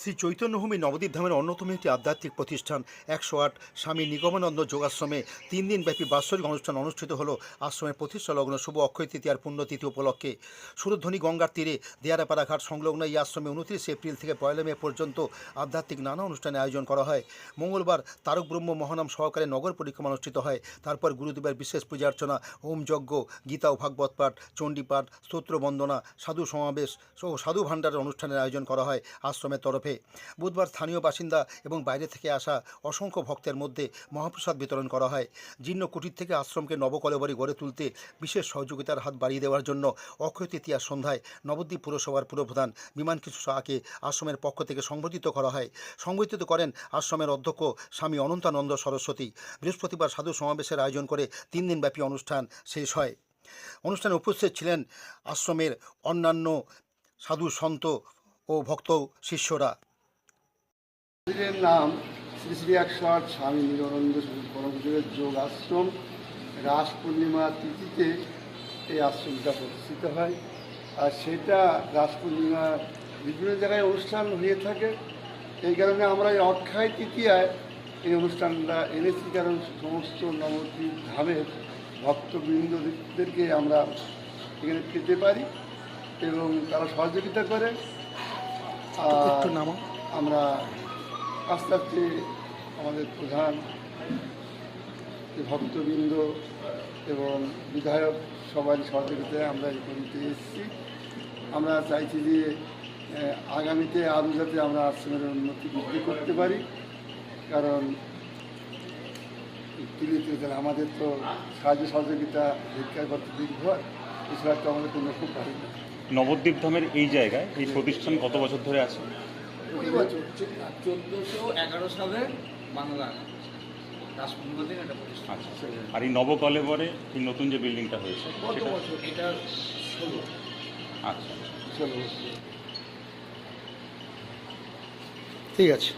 শ্রী চৈতন্যভূমি নবদ্বীপ ধামের অন্যতম একটি আধ্যাত্মিক প্রতিষ্ঠান, একশো আট স্বামী নিগমানন্দ যোগাশ্রমে তিন দিনব্যাপী বাৎসরিক অনুষ্ঠান অনুষ্ঠিত হলো। আশ্রমের প্রতিষ্ঠা লগ্ন, শুভ অক্ষয় তৃতীয়ার পুণ্যতিথি উপলক্ষে। সুরধ্বনি গঙ্গার তীরে দেয়ারাপাড়া ঘাট সংলগ্ন এই আশ্রমে উনত্রিশে এপ্রিল থেকে পয়লা মে পর্যন্ত আধ্যাত্মিক নানা অনুষ্ঠানের আয়োজন করা হয়। মঙ্গলবার তারক ব্রহ্ম মহানাম সহকারে নগর পরিক্রমা অনুষ্ঠিত হয়। তারপর গুরুদেবের বিশেষ পূজা অর্চনা হোম যজ্ঞ, গীতা ও ভাগবত পাঠ চণ্ডীপাঠ স্তোত্র বন্দনা, সাধু সমাবেশ ও সাধু ভাণ্ডারের অনুষ্ঠানের আয়োজন করা হয়। আশ্রমের তরফে বুধবার স্থানীয় বাসিন্দা এবং বাইরে থেকে আসা অসংখ্য ভক্তের মধ্যে মহাপ্রসাদ বিতরণ করা হয়। জীর্ণ কুটির থেকে আশ্রমকে নবকলেবরী গড়ে তুলতে বিশেষ সহযোগিতার হাত বাড়িয়ে দেওয়ার জন্য অক্ষয় তৃতীয়ার সন্ধ্যায় নবদ্বীপ পুরসভার পুরপ্রধান বিমান কিছু শাহকে আশ্রমের পক্ষ থেকে সংবর্ধিত করা হয়। সংবর্ধিত করেন আশ্রমের অধ্যক্ষ স্বামী অনন্তানন্দ সরস্বতী। বৃহস্পতিবার সাধু সমাবেশের আয়োজন করে তিন দিনব্যাপী অনুষ্ঠান শেষ হয়। অনুষ্ঠানে উপস্থিত ছিলেন আশ্রমের অন্যান্য সাধু সন্ত ও ভক্ত শিষ্যরা। নাম শ্রী শ্রী একশো আট স্বামী নিরানন্দ পরমযোগের যোগ আশ্রম। রাস পূর্ণিমা তিথিতে এই আশ্রমটা প্রতিষ্ঠিত হয়। আর সেটা রাস পূর্ণিমা বিভিন্ন জায়গায় অনুষ্ঠান হয়ে থাকে। এই কারণে আমরা এই অক্ষয় তৃতীয়ায় এই অনুষ্ঠানটা এনেছি। কারণ সমস্ত নবদ্বীপ ধামের ভক্তবৃন্দদেরকে আমরা এখানে পেতে পারি এবং তারা সহযোগিতা করে। একটু নামা আমরা আস্তে আস্তে আমাদের প্রধান ভক্তবৃন্দ এবং বিধায়ক সবার সহযোগিতায় আমরা এই কমিটি এসেছি। আমরা চাইছি যে আগামীতে আরও যাতে আমরা আশ্রমের উন্নতি বৃদ্ধি করতে পারি। কারণ আমাদের তো সাহায্য সহযোগিতা ভিক্ষা করতে দীর্ঘর এছাড়া তো আমাদের কোনো খুব না নবদ্বীপ ধামের এই জায়গায় এই প্রতিষ্ঠান কত বছর ধরে আছে? চোদ্দোশো এগারো সালে বাংলা আচ্ছা আর এই নবকলেবরে এই নতুন যে বিল্ডিংটা হয়েছে সেটা? আচ্ছা। চলো ঠিক আছে।